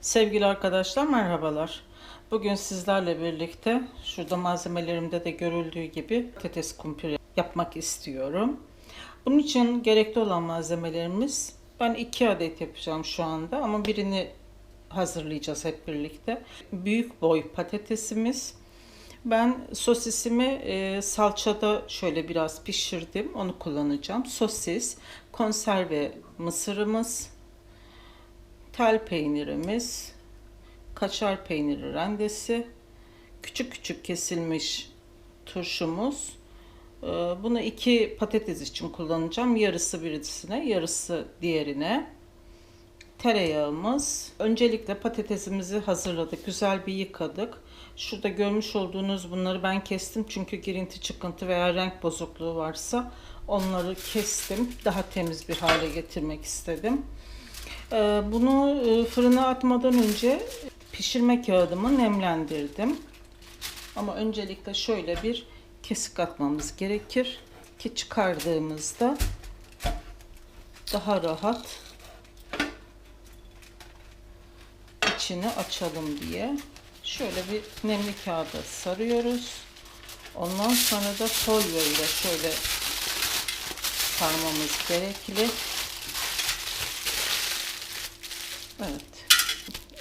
Sevgili arkadaşlar merhabalar. Bugün sizlerle birlikte şurada malzemelerimde de görüldüğü gibi patates kumpiri yapmak istiyorum. Bunun için gerekli olan malzemelerimiz ben iki adet yapacağım şu anda ama birini hazırlayacağız hep birlikte. Büyük boy patatesimiz. Ben sosisimi e, salçada şöyle biraz pişirdim. Onu kullanacağım. Sosis, konserve mısırımız, tel peynirimiz, kaşar peyniri rendesi, küçük küçük kesilmiş turşumuz. Ee, Bunu iki patates için kullanacağım. Yarısı birisine, yarısı diğerine. Tereyağımız. Öncelikle patatesimizi hazırladık. Güzel bir yıkadık. Şurada görmüş olduğunuz bunları ben kestim. Çünkü girinti çıkıntı veya renk bozukluğu varsa onları kestim. Daha temiz bir hale getirmek istedim. Ee, Bunu e, fırına atmadan önce pişirme kağıdımı nemlendirdim. Ama öncelikle şöyle bir kesik atmamız gerekir ki çıkardığımızda daha rahat içini açalım diye. Şöyle bir nemli kağıda sarıyoruz. Ondan sonra da folyo ile şöyle sarmamız gerekli. Evet.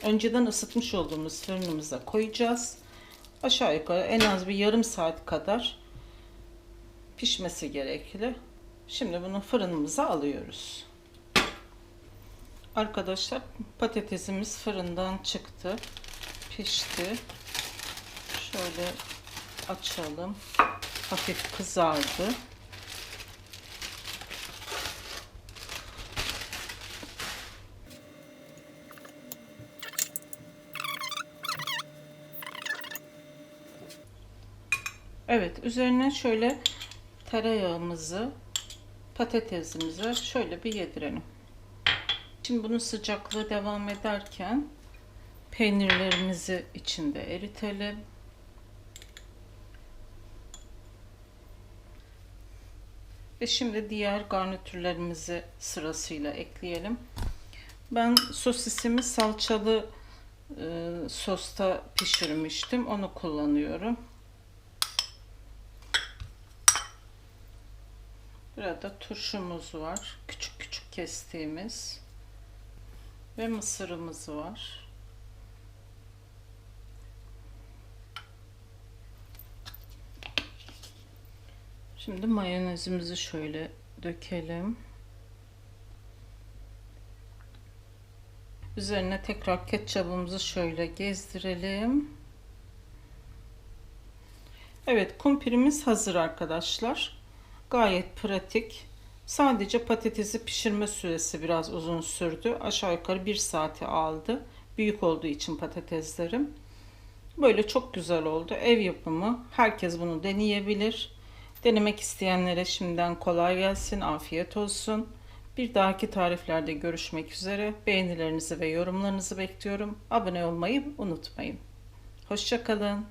Önceden ısıtmış olduğumuz fırınımıza koyacağız. Aşağı yukarı en az bir yarım saat kadar pişmesi gerekli. Şimdi bunu fırınımıza alıyoruz. Arkadaşlar patatesimiz fırından çıktı. Pişti. Şöyle açalım. Hafif kızardı. Evet, üzerine şöyle tereyağımızı, patatesimizi şöyle bir yedirelim. Şimdi bunun sıcaklığı devam ederken peynirlerimizi içinde eritelim. Ve şimdi diğer garnitürlerimizi sırasıyla ekleyelim. Ben sosisimi salçalı e, sosta pişirmiştim. Onu kullanıyorum. Burada turşumuz var. Küçük küçük kestiğimiz. Ve mısırımız var. Şimdi mayonezimizi şöyle dökelim. Üzerine tekrar ketçabımızı şöyle gezdirelim. Evet, kumpirimiz hazır arkadaşlar. Gayet pratik. Sadece patatesi pişirme süresi biraz uzun sürdü. Aşağı yukarı bir saati aldı. Büyük olduğu için patateslerim. Böyle çok güzel oldu. Ev yapımı. Herkes bunu deneyebilir. Denemek isteyenlere şimdiden kolay gelsin. Afiyet olsun. Bir dahaki tariflerde görüşmek üzere. Beğenilerinizi ve yorumlarınızı bekliyorum. Abone olmayı unutmayın. Hoşçakalın.